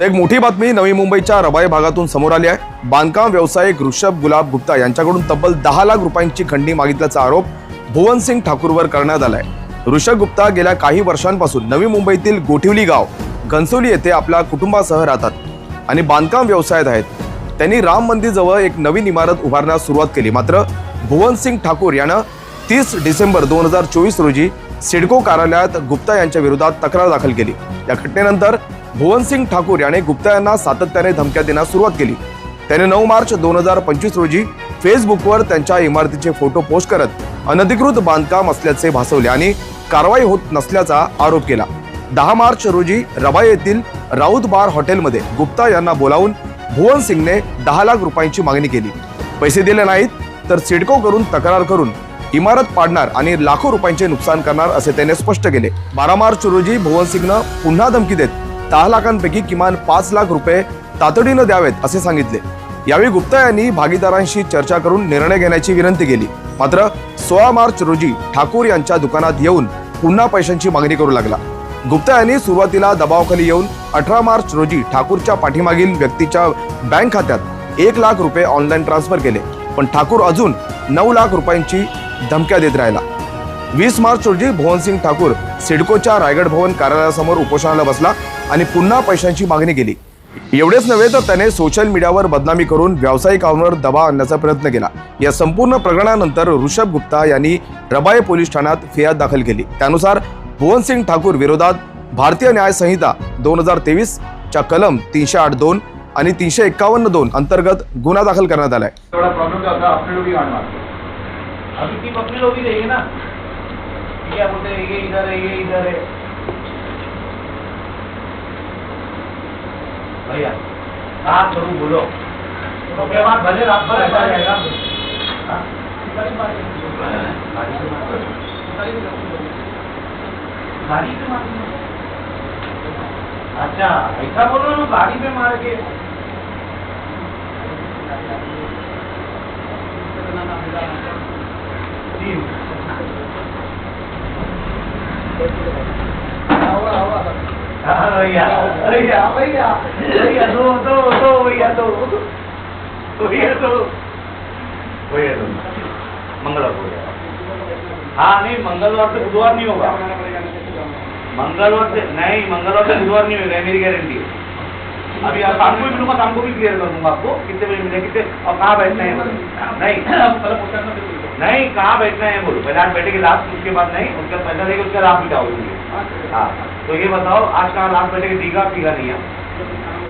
एक मोठी बातमी नवी मुंबईच्या रबाई भागातून समोर आली आहे. बांधकाम व्यावसायिक ऋषभ गुलाब गुप्ता यांच्याकडून तब्बल दहा लाख रुपयांची खंडी मागितल्याचा आरोप भुवन सिंग ठाकूरवर करण्यात आलाय. ऋषभ गुप्ता गेल्या काही वर्षांपासून नवी मुंबईतील गोठिवली गाव घनसोली येथे आपल्या कुटुंबासह राहतात आणि बांधकाम व्यवसायात आहेत. त्यांनी राम मंदिर जवळ एक नवीन इमारत उभारण्यास सुरुवात केली. मात्र भुवन सिंग ठाकूर यानं तीस डिसेंबर दोन हजार चोवीस रोजी सिडको कार्यालयात गुप्ता यांच्या विरोधात तक्रार दाखल केली. या घटनेनंतर भुवन सिंग ठाकूर याने गुप्ता यांना सातत्याने धमक्या देण्यास सुरुवात केली. त्याने नऊ मार्च दोन हजार पंचवीस रोजी फेसबुकवर त्यांच्या इमारतीचे फोटो पोस्ट करत अनधिकृत बांधकाम असल्याचे भासवले आणि कारवाई होत नसल्याचा आरोप केला. दहा मार्च रोजी रबाई येथील राऊत बार हॉटेलमध्ये गुप्ता यांना बोलावून भुवन सिंगने दहा लाख रुपयांची मागणी केली. पैसे दिले नाहीत तर सिडको करून तक्रार करून इमारत पाडणार आणि लाखो रुपयांचे नुकसान करणार असे त्याने स्पष्ट केले. बारा मार्च रोजी भुवन सिंगनं पुन्हा धमकी देत दहा लाखांपैकी किमान पाच लाख रुपये तातडीनं द्यावेत असे सांगितले. यावेळी गुप्ता यांनी भागीदारांशी चर्चा करून निर्णय घेण्याची विनंती केली. मात्र सोळा मार्च रोजी ठाकूर यांच्या दुकानात येऊन पुन्हा पैशांची मागणी करू लागला. गुप्ता यांनी सुरुवातीला दबावाखाली येऊन अठरा मार्च रोजी ठाकूरच्या पाठीमागील व्यक्तीच्या बँक खात्यात एक लाख रुपये ऑनलाईन ट्रान्सफर केले. पण ठाकूर अजून नऊ लाख रुपयांची धमक्या देत राहिला. वीस मार्च रोजी भुवनसिंग ठाकूर सिडकोच्या रायगड भवन कार्यालयासमोर उपोषणाला बसला आणि पुन्हा पैशांची मागणी केली. एवढेच नव्हे तर त्याने सोशल मीडियावर बदनामी करून व्यावसायिकांवर दबाव आणण्याचा प्रयत्न केला. या संपूर्ण प्रकरणानंतर ऋषभ गुप्ता यांनी रबाय पोलीस ठाण्यात फिर्याद दाखल केली. त्यानुसार भुवनसिंग ठाकूर विरोधात भारतीय न्याय संहिता दोन हजार तेवीस च्या कलम तीनशे आठ दोन आणि तीनशे एक्कावन्न दोन अंतर्गत गुन्हा दाखल करण्यात आलाय। अच्छा ऐसा बोलो ना गाड़ी पे मार के भैया भैया भैया भैया दो दो दो भैया दो भैया दो भैया दो मंगलवार को हाँ नहीं मंगलवार से बुधवार नहीं होगा. मंगलवार से नहीं मंगलवार से बुधवार नहीं होगा. मेरी गारंटी है अभी आप शाम को भी मिलूँगा शाम को भी क्लियर कर दूँगा आपको, कितने बजे मिले कितने, और कहाँ बैठना है नहीं। नहीं, कहाँ बैठना है बोलो, पहले आज बैठेगी लास्ट उसके बाद नहीं, उसके पैसा देगा उसके आप भी जाओगे। हाँ तो ये बताओ, आज कहाँ लास्ट बैठेगी दीघा दीघा नहीं है?